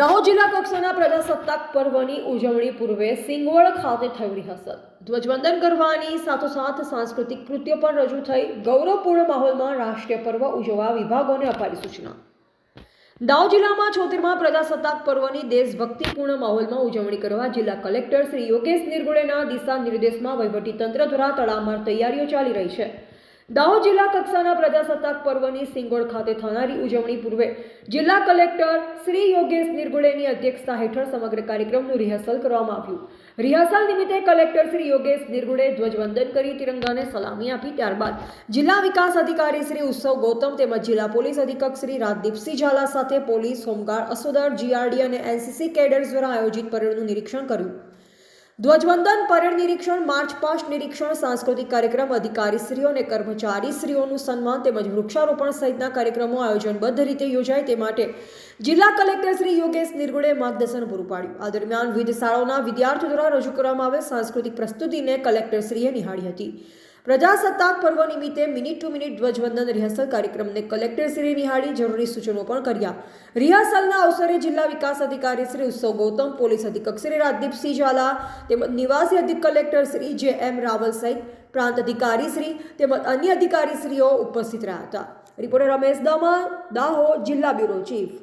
દાહોદ જિલ્લા કક્ષાના પ્રજાસત્તાક પર્વની ઉજવણી પૂર્વે સિંગવડ ખાતે થયું રિહર્સલ. ધ્વજવંદન કરવાની સાથોસાથ સાંસ્કૃતિક કૃત્યો પણ રજૂ થઈ. ગૌરવપૂર્ણ માહોલમાં રાષ્ટ્રીય પર્વ ઉજવવા વિભાગોને અપારી સૂચના. દાહોદ જિલ્લામાં છોતેરમાં પ્રજાસત્તાક પર્વની દેશભક્તિપૂર્ણ માહોલમાં ઉજવણી કરવા જિલ્લા કલેક્ટર શ્રી યોગેશ નિર્ગુડેના દિશા નિર્દેશમાં વહીવટીતંત્ર દ્વારા તડામાર તૈયારીઓ ચાલી રહી છે. દાહોદ જિલ્લા કક્ષાના પ્રજાસત્તાક પર્વની સિંગોડ ખાતે થનારી ઉજવણી પૂર્વે જિલ્લા કલેક્ટર શ્રી યોગેશ નિર્ગુડેની અધ્યક્ષતા હેઠળ સમગ્ર કાર્યક્રમનું રિહર્સલ કરવામાં આવ્યું. રિહર્સલ નિમિત્તે કલેક્ટર શ્રી યોગેશ નિર્ગુડે ધ્વજવંદન કરી તિરંગાને સલામી આપી. ત્યારબાદ જિલ્લા વિકાસ અધિકારી શ્રી ઉત્સવ ગૌતમ તેમજ જિલ્લા પોલીસ અધિક્ષક શ્રી રાજદીપસિંહ ઝાલા સાથે પોલીસ હોમગાર્ડ અસોદર જીઆરડી અને એનસીસી કેડર્સ દ્વારા આયોજિત પરેડનું નિરીક્ષણ કર્યું. ધ્વજવંદન, પરેડ નિરીક્ષણ, માર્ચ પાસ્ટ નિરીક્ષણ, સાંસ્કૃતિક કાર્યક્રમ, અધિકારીશ્રીઓ અને કર્મચારીશ્રીઓનું સન્માન તેમજ વૃક્ષારોપણ સહિતના કાર્યક્રમો આયોજનબદ્ધ રીતે યોજાય તે માટે જિલ્લા કલેક્ટર શ્રી યોગેશ નિર્ગુડે માર્ગદર્શન પૂરું પાડ્યું. આ દરમિયાન વિવિધ શાળાઓના વિદ્યાર્થીઓ દ્વારા રજૂ કરવામાં આવેલ સાંસ્કૃતિક પ્રસ્તુતિને કલેક્ટરશ્રીએ નિહાળી હતી. પ્રજાસત્તાક પર્વ નિમિત્તે મિનિટ ટુ મિનિટ ધ્વજવંદન રિહર્સલ કાર્યક્રમને કલેક્ટરશ્રીએ નિહાળી જરૂરી સૂચનો પણ કર્યા. રિહર્સલના અવસરે જિલ્લા વિકાસ અધિકારી શ્રી ઉત્સવ ગૌતમ, પોલીસ અધિક્ષક શ્રી રાજદીપસિંહ ઝાલા, તેમજ નિવાસી અધિક કલેક્ટર શ્રી જે એમ રાવલ સહિત પ્રાંત અધિકારી શ્રી તેમજ અન્ય અધિકારીશ્રીઓ ઉપસ્થિત રહ્યા હતા. રિપોર્ટર રમેશ દમા દાહો જિલ્લા બ્યુરો ચીફ.